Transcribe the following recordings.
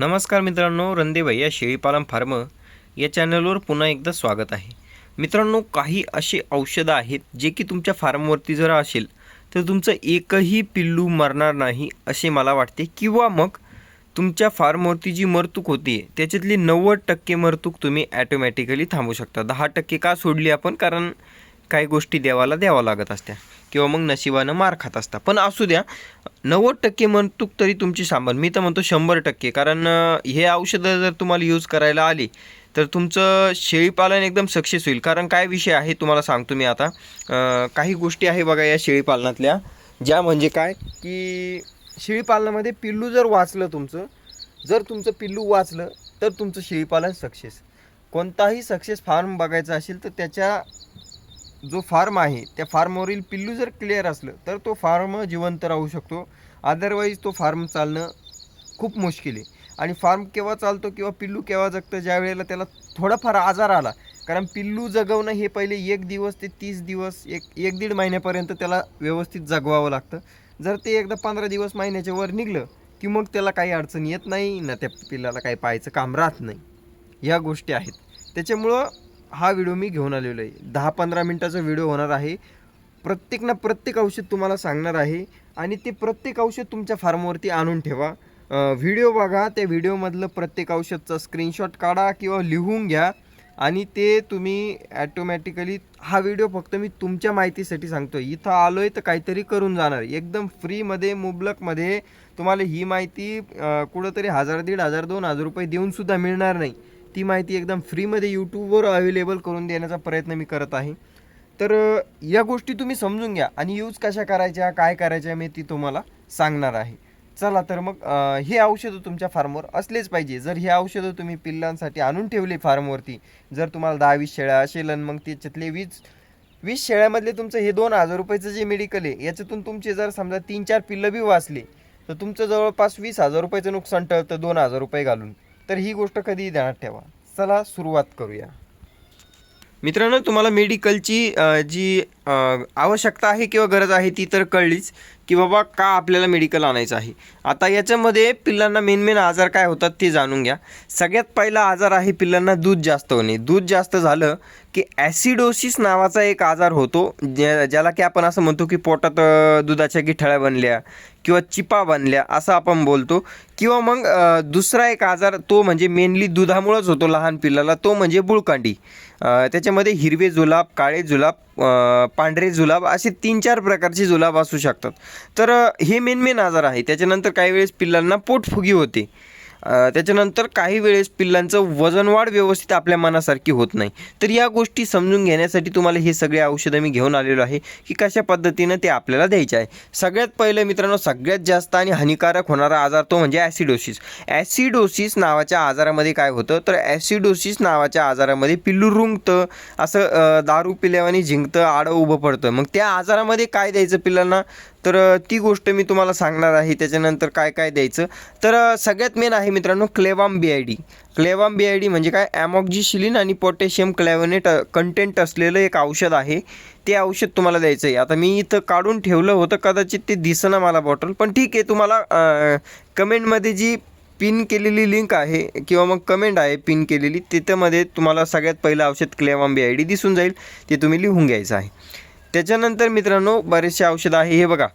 नमस्कार मित्रांनो रणदेबाई या शेळीपालन फार्म या चॅनलवर पुन्हा एकदा स्वागत आहे. मित्रांनो काही असे औषधं आहेत जे की तुमच्या फार्मवरती जर असेल तर तुमचं एकही पिल्लू मरणार नाही असे मला वाटते. किंवा मग तुमच्या फार्मवरती जी मरतूक होती त्याच्यातली नव्वद टक्के मरतूक तुम्ही ॲटोमॅटिकली थांबू शकता. दहा टक्के का सोडली आपण? कारण काही गोष्टी देवाला द्यावा लागत असत्या. किंवा मग नशिबानं मार खात असता पण असू द्या नव्वद टक्के म्हणतूक तरी तुमची सांभाळ. मी तर म्हणतो शंभर टक्के. कारण हे औषधं जर तुम्हाला यूज करायला आली तर तुमचं शेळीपालन एकदम सक्सेस होईल. कारण काय विषय आहे तुम्हाला सांगतो मी आता. काही गोष्टी आहे बघा या शेळीपालनातल्या ज्या म्हणजे काय की शेळीपालनामध्ये पिल्लू जर वाचलं तुमचं जर तुमचं पिल्लू वाचलं तर तुमचं शेळीपालन सक्सेस. कोणताही सक्सेस फार्म बघायचा असेल तर त्याच्या जो फार्म आहे त्या फार्मवरील पिल्लू जर क्लिअर असलं तर तो फार्म जिवंत राहू शकतो. अदरवाईज तो फार्म चालणं खूप मुश्किल आहे. आणि फार्म केव्हा चालतो किंवा पिल्लू केव्हा जगतं ज्या वेळेला त्याला थोडाफार आजार आला कारण पिल्लू जगवणं हे पहिले एक दिवस ते तीस दिवस एक एक दीड महिन्यापर्यंत त्याला व्यवस्थित जगवावं लागतं. जर ते एकदा पंधरा दिवस महिन्याच्या वर निघलं की मग त्याला काही अडचण येत नाही ना त्या पिल्लाला काही पाहायचं काम राहत नाही. ह्या गोष्टी आहेत. त्याच्यामुळं हा व्हिडिओ मी घेऊन आलेलो आहे. दहा पंधरा मिनटाचा व्हिडिओ होणार आहे. प्रत्येक ना प्रत्येक औषध तुम्हाला सांगणार आहे आणि ते प्रत्येक औषध तुमच्या फार्मवरती आणून ठेवा. व्हिडिओ बघा त्या व्हिडिओमधलं प्रत्येक औषधचा स्क्रीनशॉट काढा किंवा लिहून घ्या आणि ते तुम्ही ॲटोमॅटिकली हा व्हिडिओ फक्त मी तुमच्या माहितीसाठी सांगतो इथं आलो आहे तर काहीतरी करून जाणार. एकदम फ्रीमध्ये मुबलकमध्ये तुम्हाला ही माहिती कुठंतरी हजार दीड हजार दोन हजार रुपये देऊनसुद्धा मिळणार नाही. ती माहिती एकदम फ्रीमध्ये यूट्यूबवर अवेलेबल करून देण्याचा प्रयत्न मी करत आहे. तर या गोष्टी तुम्ही समजून घ्या आणि यूज कशा करायच्या काय करायच्या मी ती तुम्हाला सांगणार आहे. चला तर मग हे औषधं तुमच्या फार्मवर असलेच पाहिजे. जर हे औषधं तुम्ही पिल्लांसाठी आणून ठेवले फार्मवरती जर तुम्हाला दहा वीस शेळ्या असेल आणि मग त्याच्यातले वीस वीस शेळ्यामधले तुमचं हे दोन हजार रुपयाचं जे मेडिकल आहे याच्यातून तुमचे जर समजा तीन चार पिल्लं बी वाचले तर तुमचं जवळपास वीस हजार रुपयाचं नुकसान टळतं दोन हजार रुपये घालून. तर ही गोष्ट कधीही ध्यानात ठेवा. चला सुरुवात करूया. मित्रांनो तुम्हाला मेडिकलची जी आवश्यकता आहे किंवा गरज आहे ती तर कळलीच की बाबा का आपल्याला मेडिकल आणायचं आहे? आता याच्यामध्ये पिल्लांना मेन मेन आजार काय होतात ते जाणून घ्या. सगळ्यात पहिला आजार आहे पिल्लांना दूध जास्त होणे. दूध जास्त झालं की ॲसिडोसिस नावाचा एक आजार होतो ज्या ज्याला की आपण असं म्हणतो की पोटात दुधाच्या गिठळ्या बनल्या किंवा चिपा बनल्या असं आपण बोलतो. किंवा मग दुसरा एक आजार तो म्हणजे मेनली दुधामुळंच होतो लहान पिल्लाला तो म्हणजे बुळकांडी. त्याच्यामध्ये हिरवे जुलाब काळे जुलाब पांढरे जुलाब असे तीन चार प्रकारचे जुलाब असू शकतात. तर हे मेन मेन आजार आहे त्याच्यानंतर काही वेळेस पिल्लांना पोटफुगी होते. त्याच्यानंतर काही वेळेस पिल्लांचं वजनवाढ व्यवस्थित आपल्या मनासारखी होत नाही. तर या गोष्टी समजून घेण्यासाठी तुम्हाला हे सगळे औषधं मी घेऊन आलेलो आहे की कशा पद्धतीनं ते आपल्याला द्यायचे आहे. सगळ्यात पहिलं मित्रांनो सगळ्यात जास्त आणि हानिकारक होणारा आजार तो म्हणजे ॲसिडोसिस. ॲसिडोसिस नावाच्या आजारामध्ये काय होतं? तर ॲसिडोसिस नावाच्या आजारामध्ये पिल्लू रुंगतं असं दारू पिल्यावानी झिंकतं आडं उभं पडतं. मग त्या आजारामध्ये काय द्यायचं पिल्लांना? तर ती गोष्ट मी तुम्हाला सांगणार आहे त्याच्यानंतर काय काय द्यायचं. तर सगळ्यात मेन आहे मित्रांनो Clavam B I D Clavam B I D म्हणजे काय? ॲमॉक्झिशिलिन आणि पोटॅशियम क्लॅव्हनेट कंटेंट असलेलं एक औषध आहे. ते औषध तुम्हाला द्यायचं आहे. आता मी इथं काढून ठेवलं होतं कदाचित ते दिसना मला बॉटल पण ठीक आहे तुम्हाला कमेंटमध्ये जी पिन केलेली लिंक आहे किंवा मग कमेंट आहे पिन केलेली तिथंमध्ये तुम्हाला सगळ्यात पहिलं औषध क्लेवाम बी आय डी दिसून जाईल. ते तुम्ही लिहून घ्यायचं आहे. त्याच्यानंतर मित्रांनो बरेचसे औषधं आहे. हे बघा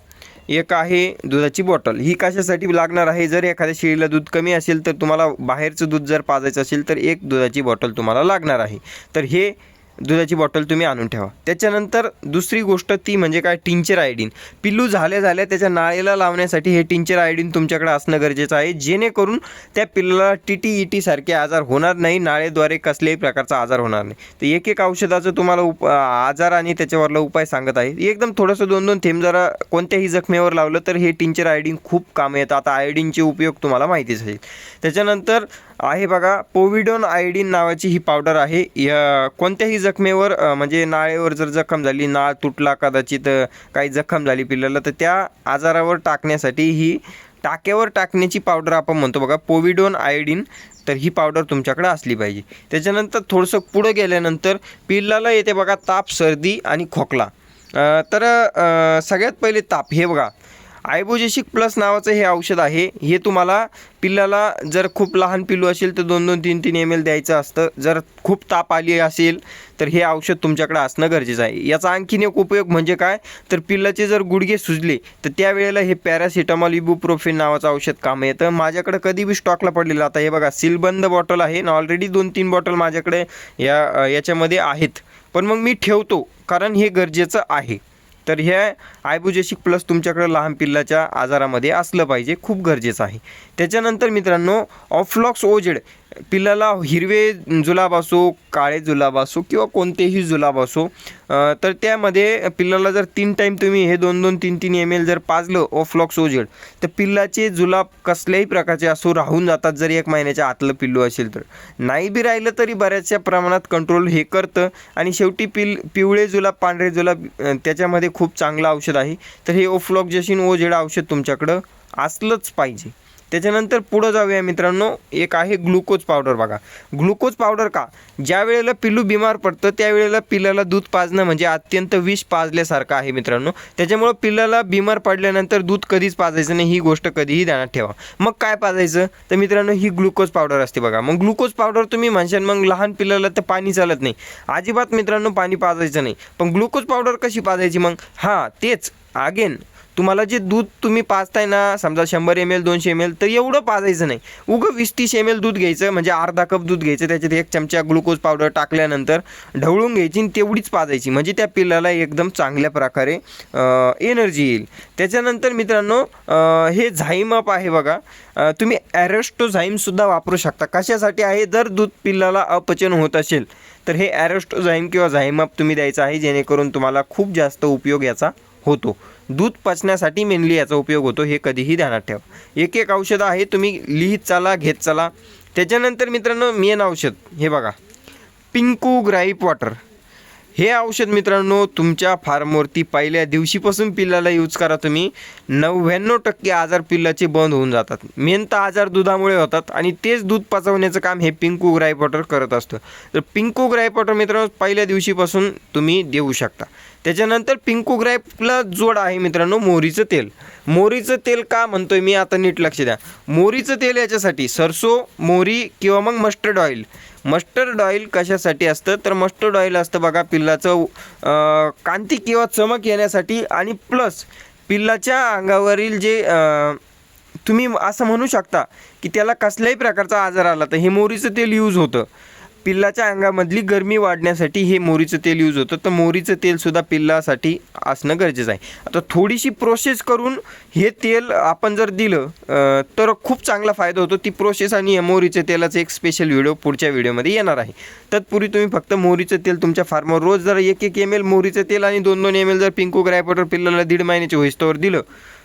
एक आहे दुधाची बॉटल. ही कशासाठी लागणार आहे? जर एखाद्या शेळीला दूध कमी असेल तर तुम्हाला बाहेरचं दूध जर पाजायचं असेल तर एक दुधाची बॉटल तुम्हाला लागणार आहे. तर हे दुधाची बॉटल तुम्ही आणून ठेवा. त्याच्यानंतर दुसरी गोष्ट ती म्हणजे काय? टिंचर आयडीन पिल्लू झाल्या झाल्या त्याच्या नाळेला लावण्यासाठी हे टिंचर आयडीन तुमच्याकडे असणं गरजेचं आहे. जेणेकरून त्या पिल्लाला टी टी ई टी सारखे आजार होणार नाही नाळेद्वारे कसल्याही प्रकारचा आजार होणार नाही. तर एक एक औषधाचं तुम्हाला उप आजार आणि त्याच्यावरला उपाय सांगत आहे. एकदम थोडंसं दोन दोन थेंब जरा कोणत्याही जखमेवर लावलं तर हे टिंचर आयडीन खूप कामं येतं आता आयडीनचे उपयोग तुम्हाला माहितीच आहे. त्याच्यानंतर आहे बघा पोविडोन आयडीन नावाची ही पावडर आहे. या कोणत्याही जखमेवर म्हणजे नाळेवर जर जखम झाली नाळ तुटला कदाचित काही जखम झाली पिल्लाला तर त्या आजारावर टाकण्यासाठी ही टाक्यावर टाकण्याची पावडर आपण म्हणतो बघा पोविडोन आयोडीन तर ही पावडर तुमच्याकडे असली पाहिजे. त्याच्यानंतर थोडंसं पुढं गेल्यानंतर पिल्लाला येते बघा ताप सर्दी आणि खोकला. तर सगळ्यात पहिले ताप हे बघा आयबोजेशिक प्लस नावाचं हे औषध आहे. हे तुम्हाला पिल्लाला जर खूप लहान पिल्लू असेल तर दोन दोन तीन तीन एम एल द्यायचं असतं. जर खूप ताप आली असेल तर हे औषध तुमच्याकडे असणं गरजेचं आहे. याचा आणखीन एक उपयोग म्हणजे काय? तर पिल्लाचे जर गुडघे सुजले तर त्यावेळेला हे पॅरासिटामॉल इबुप्रोफेन नावाचं औषध काम येतं. माझ्याकडे कधी बी स्टॉकला पडलेलं आता हे बघा सीलबंद बॉटल आहे. ना ऑलरेडी दोन तीन बॉटल माझ्याकडे या याच्यामध्ये आहेत. पण मग मी ठेवतो कारण हे गरजेचं आहे. तर हे आयबुजेशिक प्लस तुमच्याकडे लहान पिल्लाच्या आजारामध्ये असलं पाहिजे. खूप गरजेचं आहे. त्याच्यानंतर मित्रांनो ऑफलॉक्स ओजेड पिल्लाला हिरवे जुलाब असो काळे जुलाब असो किंवा कोणतेही जुलाब असो तर त्यामध्ये पिल्लाला जर तीन टाईम तुम्ही हे दोन दोन तीन तीन एम एल जर पाजलं ऑफ्लॉक्स ओजेड तर पिल्लाचे जुलाब कसल्याही प्रकारचे असो राहून जातात जर एक महिन्याच्या आतलं पिल्लू असेल तर. नाही बी राहिलं तरी बऱ्याचशा प्रमाणात कंट्रोल हे करतं. आणि शेवटी पिल पिवळे जुलाब पांढरे जुलाब त्याच्यामध्ये खूप चांगलं औषध आहे. तर हे ओफ्लॉक्जेसिन ओजेड औषध तुमच्याकडं असलंच पाहिजे. त्याच्यानंतर पुढं जाऊया मित्रांनो. एक आहे ग्लुकोज पावडर बघा. ग्लुकोज पावडर का? ज्या वेळेला पिल्लू बिमार पडतं त्यावेळेला पिल्लाला दूध पाजणं म्हणजे अत्यंत विष पाजल्यासारखं आहे मित्रांनो. त्याच्यामुळं पिल्लाला बिमार पडल्यानंतर दूध कधीच पाजायचं नाही ही गोष्ट कधीही ध्यानात ठेवा. मग काय पाजायचं? तर मित्रांनो ही ग्लुकोज पावडर असते बघा. मग ग्लुकोज पावडर तुम्ही म्हणशाल मग लहान पिल्लाला तर पाणी चालत नाही. अजिबात मित्रांनो पाणी पाजायचं नाही. पण ग्लुकोज पावडर कशी पाजायची मग? हां तेच. अगेन तुम्हाला जे दूध तुम्ही पाजताय ना समजा शंभर एम एल दोनशे एम एल तर एवढं पाजायचं नाही. उगं वीस तीस एम एल दूध घ्यायचं म्हणजे अर्धा कप दूध घ्यायचं त्याच्यात एक चमचा ग्लुकोज पावडर टाकल्यानंतर ढवळून घ्यायची आणि तेवढीच पाजायची. म्हणजे त्या पिल्लाला एकदम चांगल्या प्रकारे एनर्जी येईल. त्याच्यानंतर मित्रांनो हे झाईम अप आहे बघा. तुम्ही ॲरेस्टो झाईमसुद्धा वापरू शकता. कशासाठी आहे? जर दूध पिल्लाला अपचन होत असेल तर हे ॲरेस्टो झाईम किंवा झाईम अप तुम्ही द्यायचं आहे जेणेकरून तुम्हाला खूप जास्त उपयोग याचा होतो. दूध पचण्यासाठी मेनली याचा उपयोग होतो हे कधीही ध्यानात ठेवा. एक एक औषधं आहे तुम्ही लिहित चला घेत चला. त्याच्यानंतर मित्रांनो मेन औषध हे बघा. पिंकू ग्राईप वॉटर. हे औषध मित्रांनो तुमच्या फार्मवरती पहिल्या दिवशीपासून पिल्लाला यूज करा तुम्ही. नव्याण्णव टक्के आजार पिल्लाचे बंद होऊन जातात. मेन तर आजार दुधामुळे होतात आणि तेच दूध पचवण्याचं काम हे पिंकू ग्राईप वॉटर करत असतं. तर पिंकू ग्राईप वॉटर मित्रांनो पहिल्या दिवशीपासून तुम्ही देऊ शकता. त्याच्यानंतर पिंकू ग्राईपला जोड आहे मित्रांनो मोहरीचं तेल. मोहरीचं तेल का म्हणतोय मी आता नीट लक्ष द्या. मोहरीचं तेल याच्यासाठी सरसो मोहरी किंवा मग मस्टर्ड ऑइल. मस्टर्ड ऑइल कशासाठी असतं? तर मस्टर्ड ऑइल असतं बघा पिल्लाचं कांती किंवा चमक येण्यासाठी आणि प्लस पिल्लाच्या अंगावरील जे तुम्ही असं म्हणू शकता की त्याला कसल्याही प्रकारचा आजार आला तर हेमोरीचं तेल यूज होतं. पिल्लाच्या अंगामधली गरमी वाढण्यासाठी हे मोहरीचं तेल यूज होतं. तर मोहरीचं तेलसुद्धा पिल्लासाठी असणं गरजेचं आहे. आता थोडीशी प्रोसेस करून हे तेल आपण जर दिलं तर खूप चांगला फायदा होतो. ती प्रोसेस आणि या मोहरीच्या तेलाचं एक स्पेशल व्हिडिओ पुढच्या व्हिडिओमध्ये येणार आहे. तत्पूर्वी तुम्ही फक्त मोहरीचं तेल तुमच्या फार्मवर रोज जर एक एक एम एल मोहरीचं तेल आणि दोन दोन एम एल जर पिंकू ग्रायपटर पिल्लाला दीड महिन्याचे होईस्तोवर दिलं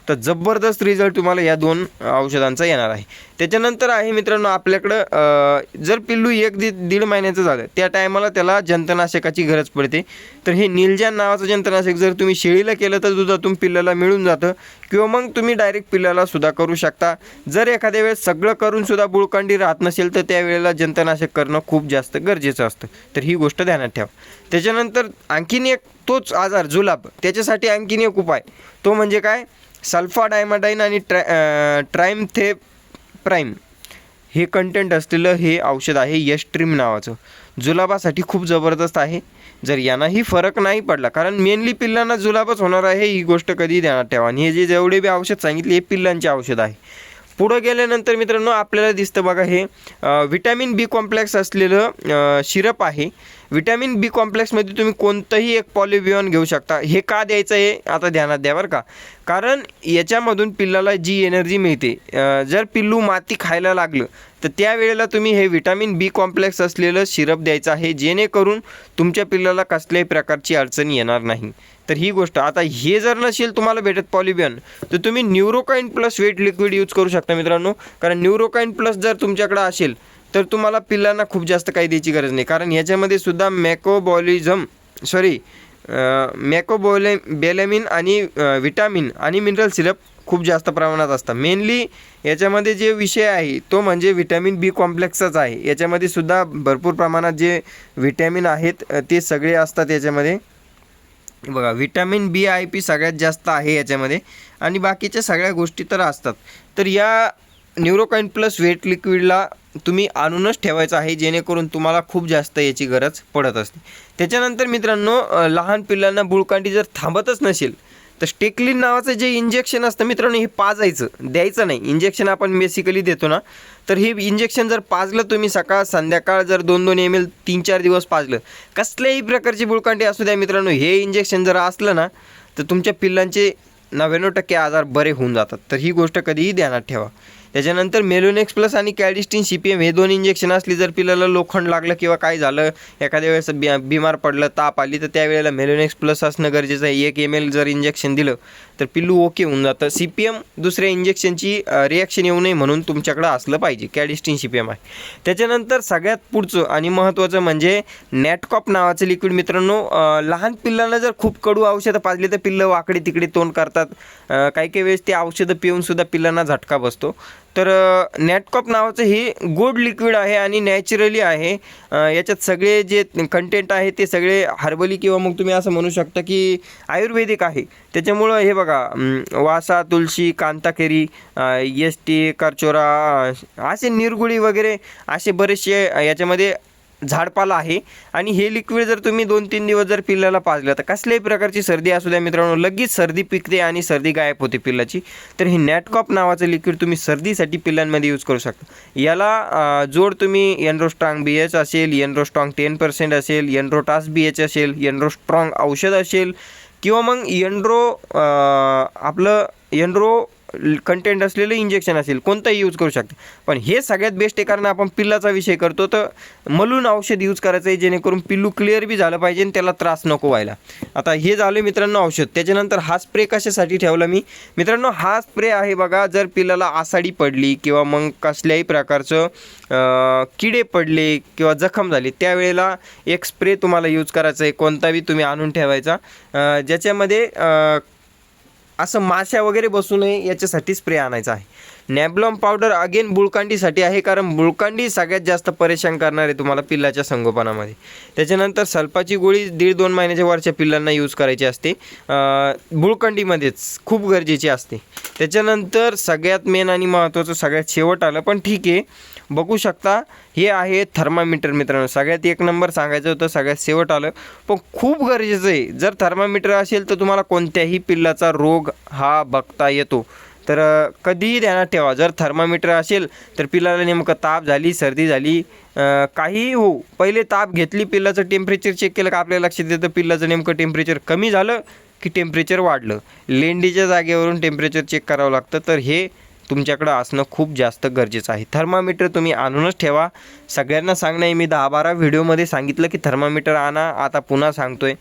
तर जबरदस्त रिझल्ट तुम्हाला या दोन औषधांचा येणार आहे. त्याच्यानंतर आहे मित्रांनो आपल्याकडं जर पिल्लू एक दीड दीड महिन्याचं झालं त्या टायमाला त्याला जंतनाशकाची गरज पडते. तर हे निलजान नावाचं जंतनाशक जर तुम्ही शेळीला केलं तर दुधातून पिल्लाला मिळून जातं किंवा मग तुम्ही डायरेक्ट पिल्लाला सुद्धा करू शकता. जर एखाद्या वेळेस सगळं करून सुद्धा बुळकांडी राहत नसेल तर त्यावेळेला जंतनाशक करणं खूप जास्त गरजेचं असतं. तर ही गोष्ट ध्यानात ठेवा. त्याच्यानंतर आणखीन एक तोच आजार जुलाब. त्याच्यासाठी आणखीन एक उपाय. तो म्हणजे काय? सल्फा डायमाडाईन आणि ट्रा ट्राईम थे प्राईम हे कंटेंट असलेलं हे औषध आहे यशट्रीम नावाचं. जुलाबासाठी खूप जबरदस्त आहे. जर यांनाही फरक नाही पडला कारण मेनली पिल्लांना जुलाबच होणार आहे ही गोष्ट कधी ध्यानात ठेवा. आणि हे जे जेवढे बी औषध सांगितले हे पिल्लांचे औषध आहे. पुढं गेल्यानंतर मित्रांनो आपल्याला दिसतं बघा हे विटॅमिन बी कॉम्प्लेक्स असलेलं शिरप आहे. विटॅमिन बी कॉम्प्लेक्समध्ये तुम्ही कोणतंही एक पॉलिबियॉन घेऊ शकता. हे का द्यायचं आहे? आता ध्यानात द्या बरं का. कारण याच्यामधून पिल्लाला जी एनर्जी मिळते जर पिल्लू माती खायला लागलं तर त्यावेळेला तुम्ही हे व्हिटॅमिन बी कॉम्प्लेक्स असलेलं सिरप द्यायचं आहे जेणेकरून तुमच्या पिल्लाला कसल्याही प्रकारची अडचण येणार नाही. तर ही गोष्ट आता हे जर नसेल तुम्हाला भेटत पॉलिबियन तर तुम्ही न्यूरोकाईन प्लस वेट लिक्विड यूज करू शकता मित्रांनो. कारण न्यूरोकाईन प्लस जर तुमच्याकडे असेल तर तुम्हाला पिल्लांना खूप जास्त काही द्यायची गरज नाही. कारण ह्याच्यामध्ये सुद्धा मॅकोबॉलिझम सॉरी मॅकोबोले बेलेमिन आणि विटामिन आणि मिनरल सिरप खूप जास्त प्रमाणात असतात. मेनली याच्यामध्ये जे विषय आहे तो म्हणजे विटॅमिन बी कॉम्प्लेक्सच आहे. याच्यामध्ये सुद्धा भरपूर प्रमाणात जे व्हिटॅमिन आहेत ते सगळे असतात याच्यामध्ये. बघा व्हिटॅमिन बी आय पी सगळ्यात जास्त आहे याच्यामध्ये. आणि बाकीच्या सगळ्या गोष्टी तर असतात. तर या न्यूरोकाइन प्लस वेट लिक्विडला तुम्ही आणूनच ठेवायचं आहे जेणेकरून तुम्हाला खूप जास्त याची गरज पडत असते. त्याच्यानंतर मित्रांनो लहान पिल्लांना बुळकांडी जर थांबतच नसेल तर स्टेकलिन नावाचं जे इंजेक्शन असतं मित्रांनो हे पाजायचं. द्यायचं नाही. इंजेक्शन आपण बेसिकली देतो ना. तर हे इंजेक्शन जर पाजलं तुम्ही सकाळ संध्याकाळ जर दोन दोन एम एल तीन चार दिवस पाजलं कसल्याही प्रकारची बुळकांडी असू द्या मित्रांनो हे इंजेक्शन जर असलं ना तर तुमच्या पिल्लांचे नव्याण्णव टक्के आजार बरे होऊन जातात. तर ही गोष्ट कधीही ध्यानात ठेवा. त्याच्यानंतर मेलोनेक्स प्लस आणि कॅडिस्टीन सी पी एम हे दोन इंजेक्शन असली जर पिल्लाला लोखंड लागलं किंवा काय झालं एखाद्या वेळेस बि बिमार पडलं ताप आली तर त्यावेळेला मेलोनेक्स प्लस असणं गरजेचं आहे. एक एम एल जर इंजेक्शन दिलं तर पिल्लू ओके होऊन जातं. सी पी एम दुसऱ्या इंजेक्शनची रिॲक्शन येऊ नये म्हणून तुमच्याकडं असलं पाहिजे. कॅडिस्टीन सी पी एम आहे. त्याच्यानंतर सगळ्यात पुढचं आणि महत्त्वाचं म्हणजे नॅटकॉप नावाचं लिक्विड मित्रांनो लहान पिल्लांना जर खूप कडू औषधं पाजली तर पिल्लं वाकडे तिकडे तोंड करतात. काही काही वेळेस ते औषधं पिऊनसुद्धा पिल्लांना झटका बसतो. तर नॅटकॉप नावाचं हे गोड लिक्विड आहे आणि नॅचरली आहे. याच्यात सगळे जे कंटेंट आहे ते सगळे हर्बली किंवा मग तुम्ही असं म्हणू शकता की आयुर्वेदिक आहे. त्याच्यामुळं हे बघा वासा तुळशी कांताकेरी एस टी करचोरा असे निरगुळी वगैरे असे बरेचसे याच्यामध्ये झाडपाला आहे. आणि हे लिक्विड जर तुम्ही दोन तीन दिवस जर पिल्लाला पाजलं तर कसल्याही प्रकारची सर्दी असू द्या मित्रांनो लगेच सर्दी पिकते आणि सर्दी गायब होते पिल्लाची. तर हे नॅटकॉप नावाचं लिक्विड तुम्ही सर्दीसाठी पिल्लांमध्ये यूज करू शकता. याला जोड तुम्ही एनरोस्ट्रांग बी एच असेल एनरोस्ट्रॉंग टेन पर्सेंट असेल एनरोटास बी एच असेल एनरोस्ट्रॉंग औषध असेल किंवा मग एनरो आपलं एनरो कंटेंट असलेलं इंजेक्शन असेल कोणताही यूज करू शकते. पण हे सगळ्यात बेस्ट आहे कारण आपण पिल्लाचा विषय करतो तर मलून औषध यूज करायचं आहे जेणेकरून पिल्लू क्लिअर बी झालं पाहिजे आणि त्याला त्रास नको व्हायला. आता हे झालं मित्रांनो औषध. त्याच्यानंतर हा स्प्रे कशासाठी ठेवला मी? मित्रांनो हा स्प्रे आहे बघा जर पिल्लाला आसाडी पडली किंवा मग कसल्याही प्रकारचं किडे पडले किंवा जखम झाली त्यावेळेला एक स्प्रे तुम्हाला यूज करायचा आहे कोणता बी तुम्ही आणून ठेवायचा. ज्याच्यामध्ये असं माश्या वगैरे बसू नये याच्यासाठी स्प्रे आणायचा आहे. नॅबलॉम पावडर अगेन बुळकांडीसाठी आहे कारण बुळकांडी सगळ्यात जास्त परेशान करणार आहे तुम्हाला पिल्लाच्या संगोपनामध्ये. त्याच्यानंतर सल्पाची गोळी दीड दोन महिन्याच्या वरच्या पिल्लांना यूज करायची असते. बुळकांडीमध्येच खूप गरजेची असते. त्याच्यानंतर सगळ्यात मेन आणि महत्त्वाचं सगळ्यात शेवट आलं पण ठीक आहे. बघू शकता हे आहे थर्मामीटर मित्रांनो. सगळ्यात एक नंबर सांगायचं होतं सगळ्यात शेवट आलं. पण खूप गरजेचं आहे. जर थर्मामीटर असेल तर तुम्हाला कोणत्याही पिल्लाचा रोग हा बघता येतो. तर कधीही ध्यानात ठेवा. जर थर्मामीटर असेल तर पिलाला नेमकं ताप झाली सर्दी झाली काहीही हो पहिले ताप घेतली पिल्लाचं टेम्परेचर चेक केलं का आपल्या लक्षात येतं? पिल्लाचं नेमकं टेम्परेचर कमी झालं की टेम्परेचर वाढलं? लेंडीच्या जागेवरून टेम्परेचर चेक करावं लागतं. तर हे तुमच्याकडं असणं खूप जास्त गरजेचं आहे. थर्मामीटर तुम्ही आणूनच ठेवा. सगळ्यांना सांगणं आहे मी दहा बारा व्हिडिओमध्ये सांगितलं की थर्मामीटर आणा. आता पुन्हा सांगतो आहे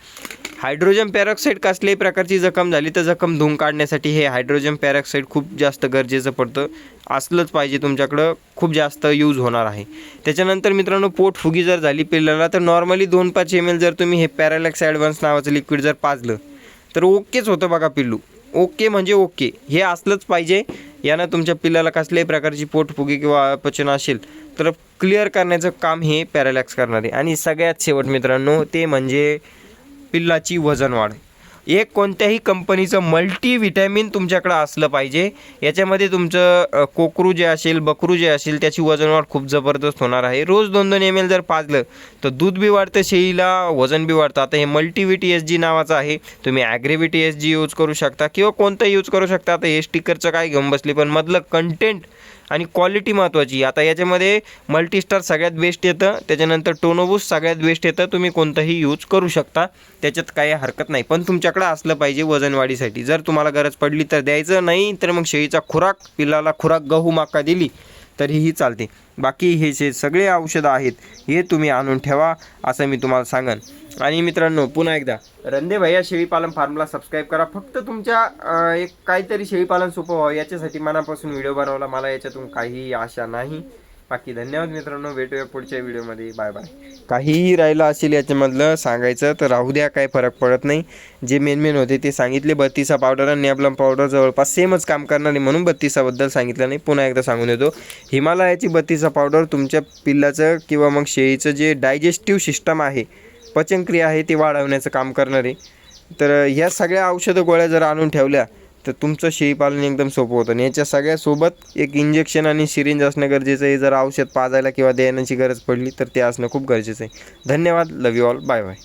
हायड्रोजन पॅरॉक्साईड कसल्याही प्रकारची जखम झाली तर जखम धुवून काढण्यासाठी हे हायड्रोजन पॅरॉक्साईड खूप जास्त गरजेचं पडतं. असलंच पाहिजे तुमच्याकडं. खूप जास्त यूज होणार आहे. त्याच्यानंतर मित्रांनो पोट फुगी जर झाली पिल्लाला तर नॉर्मली दोन पाच एम एल जर तुम्ही हे पॅरालॅक्स ॲडव्हान्स नावाचं लिक्विड जर पाजलं तर ओकेच होतं बघा पिल्लू. ओके म्हणजे ओके. हे असलंच पाहिजे. यानं तुमच्या पिल्लाला कसल्याही प्रकारची पोटफुगी किंवा अपचन असेल तर क्लिअर करण्याचं काम हे पॅरालॅक्स करणार. आहे आणि सगळ्यात शेवट मित्रांनो ते म्हणजे पिल्लाची वजन वाढ. एक कोणत्याही कंपनीचं मल्टी विटॅमिन तुमच्याकडं असलं पाहिजे. याच्यामध्ये तुमचं कोकरू जे असेल बकरू जे असेल त्याची वजनवाढ खूप जबरदस्त होणार आहे. रोज दोन दोन एम एल जर पाजलं तर दूध बी वाढतं शेळीला वजन बी वाढतं. आता हे मल्टीविटी एस जी नावाचं आहे. तुम्ही ॲग्रेविटी एस जी यूज करू शकता किंवा कोणतं यूज करू शकता. आता हे स्टिकरचं काय घेऊन बसली पण मधलं कंटेंट आणि क्वालिटी महत्त्वाची आता याच्यामध्ये मल्टीस्टार सगळ्यात बेस्ट येतं. त्याच्यानंतर टोनोबूस सगळ्यात बेस्ट येतं. तुम्ही कोणतंही यूज करू शकता. त्याच्यात काही हरकत नाही. पण तुमच्याकडं असलं पाहिजे वजनवाढीसाठी. जर तुम्हाला गरज पडली तर द्यायचं. नाही तर मग शेळीचा खुराक पिल्लाला खुराक गहू माका दिली तरीही चालते. बाकी हे जे सगळे औषधं आहेत हे तुम्ही आणून ठेवा असं मी तुम्हाला सांगन. आणि मित्रांनो पुन्हा एकदा रंदे भैया शेळीपालन फार्मला सबस्क्राईब करा. फक्त तुमच्या एक काहीतरी शेळीपालन सोपं व्हावं याच्यासाठी मनापासून व्हिडिओ बनवला. मला याच्यातून काहीही आशा नाही. बाकी धन्यवाद मित्रांनो भेटूया पुढच्या व्हिडिओमध्ये. Bye bye. काहीही राहिलं असेल याच्यामधलं सांगायचं तर राहू द्या काही फरक पडत नाही. जे मेन मेन होते ते सांगितले. बत्तीसा पावडर आणि नॅबलम पावडर जवळपास सेमच काम करणार आहे म्हणून बत्तीसाबद्दल सांगितलं नाही. पुन्हा एकदा सांगून देतो. हिमालयाची बत्तीसा पावडर तुमच्या पिल्लाचं किंवा मग शेळीचं जे डायजेस्टिव्ह सिस्टम आहे पचनक्रिया आहे ते वाढवण्याचं काम करणार. आहे तर ह्या सगळ्या औषधं गोळ्या जर आणून ठेवल्या तर तुमचं शेळीपालन एकदम सोपं होतं. आणि याच्या सगळ्यासोबत एक इंजेक्शन आणि सिरिंज असणं गरजेचं आहे. जर औषध पाजायला किंवा देण्याची गरज पडली तर ते असणं खूप गरजेचं आहे. धन्यवाद. Love you all bye bye